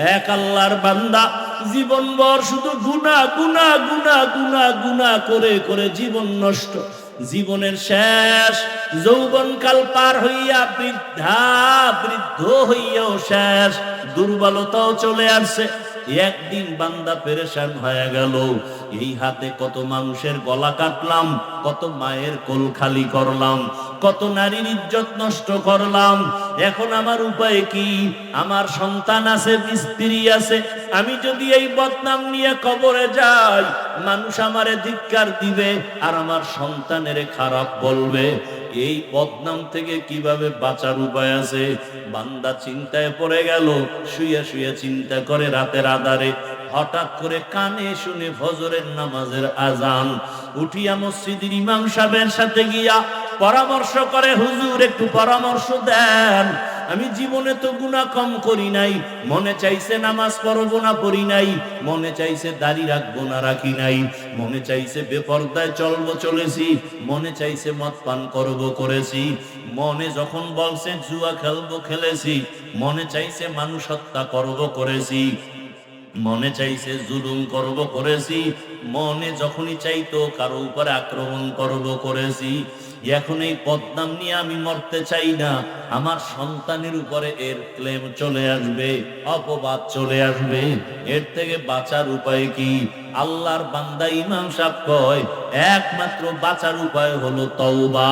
এক আল্লাহর বান্দা জীবনভর শুধু গুনা গুনা গুনা গুনা গুনা করে করে জীবন নষ্ট। জীবনের শেষ, যৌবনকাল পার হইয়া বৃদ্ধা, বৃদ্ধ হইয়াও শেষ। দুর্বলতাও চলে আসছে। একদিন বান্দা পেরেশান হয়ে গেল। এই হাতে কত মানুষের গলা কাটলাম, কত মায়ের কোল খালি করলাম। কত নারীর ইজ্জত নষ্ট করলাম। এখন আমার উপায় কি? আমার সন্তান আছে, স্ত্রী আছে। আমি যদি এই বদনাম নিয়ে কবরে যাই, মানুষ আমারে ধিক্কার দিবে আর আমার সন্তানের খারাপ বলবে। এই বদনাম থেকে কীভাবে বাঁচার উপায় আছে? বান্দা চিন্তায় পড়ে গেল, শুয়ে শুয়ে চিন্তা করে রাতের আধারে। হঠাৎ করে কানে শুনে ফজরের নামাজের আজান উঠিয়া মসজিদের ইমাম সাহেবের সাথে গিয়া পরামর্শ করে, হুজুর, একটু পরামর্শ দেন। আমি জীবনে তো গুণা কম করি নাই। মনে চাইছে নামাজ পড়ব না, পড়ি নাই। মনে চাইছে দাড়ি রাখব না, রাখি নাই। মনে চাইছে বেপর্দায় চলবো, চলেছি। মনে চাইছে মদ পান করব, করেছি। মনে যখন বলছে, জুয়া খেলব, খেলেছি। মনে চাইছে মানুষ হত্যা করব, করেছি। মনে চাইছে জুলুম করব, করেছি। মনে যখনই চাইতো কারও উপরে আক্রমণ করব, করেছি। এখন এই পদ্মাম নিয়ে আমি মরতে চাই না। আমার সন্তানের উপরে এর ক্লেম চলে আসবে, অপবাদ চলে আসবে। এর থেকে বাঁচার উপায় কি? আল্লাহর বান্দা ইমাম সাপ কয়, একমাত্র বাঁচার উপায় হলো তওবা।